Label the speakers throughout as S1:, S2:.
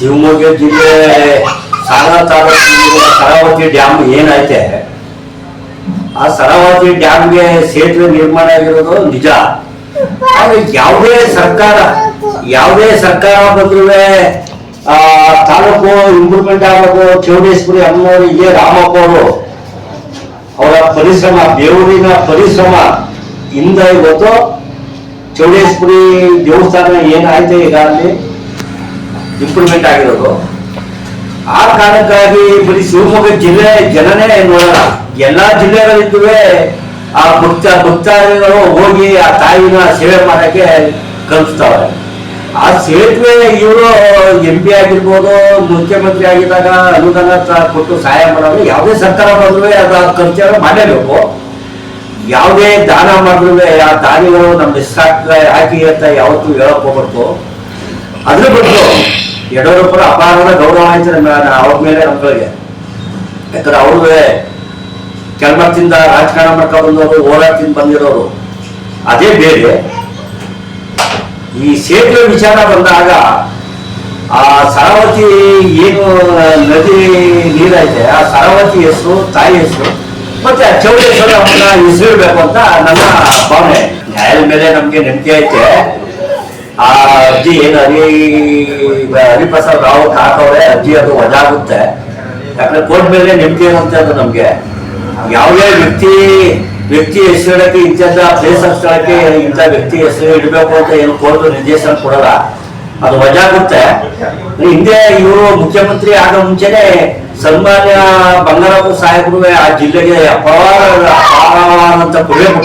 S1: ಶಿವಮೊಗ್ಗ ಜಿಲ್ಲೆ ಸಾಗರ ತಾಲೂಕಿನ ಸರಾವತಿ ಡ್ಯಾಮ್ ಏನೈತೆ ಆ ಸರಾವತಿ ಡ್ಯಾಮ್ಗೆ ಸೇತುವೆ ನಿರ್ಮಾಣ ಆಗಿರೋದು ನಿಜ. ಆದ್ರೆ ಯಾವುದೇ ಸರ್ಕಾರ ಯಾವುದೇ ಸರ್ಕಾರ ಬಂದ್ರೂ ತಾಲೂಕು ಇಂಪ್ರೂವ್ಮೆಂಟ್ ಆಗಬೇಕು, ಚೌಡೇಶ್ವರಿ ಅಮ್ಮನವರು ಇದೇ ರಾಮಪ್ಪ ಅವರು, ಅವರ ಪರಿಶ್ರಮ, ಬೇವೂರಿನ ಪರಿಶ್ರಮ, ಇಂದ ಇವತ್ತು ಚೌಡೇಶ್ವರಿ ದೇವಸ್ಥಾನ ಏನಾಯ್ತು ಈಗ ಅಲ್ಲಿ? ಇಂಪ್ರೂವ್ಮೆಂಟ್ ಆಗಿರೋದು. ಆ ಕಾರಣಕ್ಕಾಗಿ ಬರೀ ಶಿವಮೊಗ್ಗ ಜಿಲ್ಲೆ ಜನನೇ ನೋಡಲ್ಲ. ಎಲ್ಲಾ ಜಿಲ್ಲೆಗಳಿದ್ದುವೆ ಆ ಭಕ್ತ ಭಕ್ತಾದಿಗಳು ಹೋಗಿ ಆ ತಾಯಿನ ಸೇವೆ ಮಾಡಕ್ಕೆ ಕಲ್ಪಿಸ್ತಾವೆ ಆ ಸೇತುವೆ ಇವರು ಎಂ ಪಿ ಆಗಿರ್ಬೋದು, ಮುಖ್ಯಮಂತ್ರಿ ಆಗಿದ್ದಾಗ ಅನುದಾನ ಕೊಟ್ಟು ಸಹಾಯ ಮಾಡೋದು ಯಾವುದೇ ಸರ್ಕಾರ ಬಂದ್ರು ಅದ ಖರ್ಚು ಮಾಡಲೇಬೇಕು. ಯಾವುದೇ ದಾನ ಮಾಡಿದ್ರು ಆ ದಾನಿಗಳು ನಮ್ಮ ಹೆಸರು ಹಾಕಿ ಅಂತ ಯಾವತ್ತೂ ಹೇಳಕ್ ಹೋಗ್ಬಾರ್ದು. ಅದ್ರ ಬದಲು ಯಡಿಯೂರಪ್ಪರ ಅಪಾರವಾದ ಗೌರವ ಅವ್ರ ಮೇಲೆ ನಮ್ಗಳಿಗೆ ಯಾಕಂದ್ರೆ ಅವ್ರಿಗೆ ಕೆಳಮಟ್ಟದಿಂದ ರಾಜಕಾರಣ ಮಾಡ್ಕೊಂಡು ಬಂದವರು ಬಂದಿರೋರು. ಅದೇ ಬೇರೆ. ಈ ಸೇತುವೆ ವಿಚಾರ ಬಂದಾಗ ಆ ಸರವತಿ ಏನು ನದಿ ನೀರೈತೆ, ಆ ಸರವತಿ ಹೆಸರು, ತಾಯಿ ಹೆಸರು, ಮತ್ತೆ ಚೌಡೇಶ್ವರ ಅವನ್ನ ಹೆಸರಿಡ್ಬೇಕು ಅಂತ ನನ್ನ ಭಾವನೆ. ನ್ಯಾಯದ ಮೇಲೆ ನಮ್ಗೆ ನಂಬಿಕೆ ಐತೆ. ಆ ಅರ್ಜಿ ಏನು ಹರಿ ಹರಿಪ್ರಸಾದ್ ರಾವ್ ಹಾಕವ್ರೆ ಅರ್ಜಿ ಅದು ವಜಾಗುತ್ತೆ. ಯಾಕಂದ್ರೆ ಕೋರ್ಟ್ ಮೇಲೆ ನಂಬಿಕೆ ಇರುತ್ತೆ ಅದು ನಮ್ಗೆ. ಯಾವುದೇ ವ್ಯಕ್ತಿ ವ್ಯಕ್ತಿ ಹೆಸರಿಡಕ್ಕೆ ಇಂಥ ಪ್ಲೇಸ್ ಸ್ಥಳಕ್ಕೆ ಇಂಥ ವ್ಯಕ್ತಿ ಹೆಸರು ಇಡಬೇಕು ಅಂತ ಏನು ಕೋರ್ಟ್ ನಿರ್ದೇಶನ ಕೊಡಲ್ಲ. ಅದು ವಜಾಗುತ್ತೆ. ಹಿಂದೆ ಇವರು ಮುಖ್ಯಮಂತ್ರಿ ಆಗ ಮುಂಚೆನೆ ಸನ್ಮಾನ್ಯ ಬಂಗಾರಪ್ಪ ಸಾಹೇಬ್ರು ಆ ಜಿಲ್ಲೆಗೆ ಅಪಾರ ಅಪಾರವಾದಂತ ಕೊಡಬೇಕು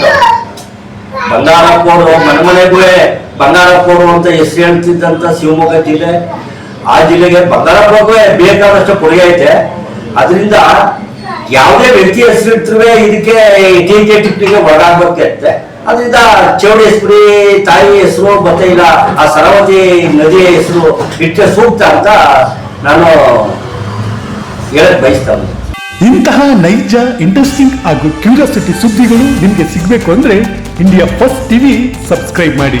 S1: ಬಂಗಾರಪ್ಪ ಅವರು ಮನೆ ಮನೆಗೂ ಬಂಗಾರಪ್ಪವರು ಅಂತ ಹೆಸರು ಹೇಳ್ತಿದ್ದಂತ ಶಿವಮೊಗ್ಗ ಜಿಲ್ಲೆ, ಆ ಜಿಲ್ಲೆಗೆ ಬಂಗಾರಪ್ಪಗೆ ಬೇಕಾದಷ್ಟು ಕೊಡುಗೆ ಐತೆ. ಅದರಿಂದ ಯಾವುದೇ ವ್ಯಕ್ತಿ ಹೆಸರಿಟ್ಟರೆ ಇದಕ್ಕೆ ಟೀಕೆ ಟಿಪ್ಪಿಗೆ ಒಳಗಾಗಬೇಕೈತೆ ಅದರಿಂದ ಚೌಡೇಶ್ವರಿ ತಾಯಿ ಹೆಸರು, ಮತ್ತೆ ಇಲ್ಲ ಆ ಸರವತಿ ನದಿಯ ಹೆಸರು ಇಟ್ಟರೆ ಸೂಕ್ತ ಅಂತ ನಾನು ಹೇಳಕ್ ಬಯಸ್ತಾ
S2: ಇಂತಹ ನೈಜ ಇಂಟ್ರೆಸ್ಟಿಂಗ್ ಹಾಗೂ ಕ್ಯೂರಿಯಾಸಿಟಿ ಸುದ್ದಿಗಳು ನಿಮಗೆ ಸಿಗಬೇಕು ಅಂದರೆ ಇಂಡಿಯಾ ಫಸ್ಟ್ ಟಿವಿ ಸಬ್ಸ್ಕ್ರೈಬ್ ಮಾಡಿ.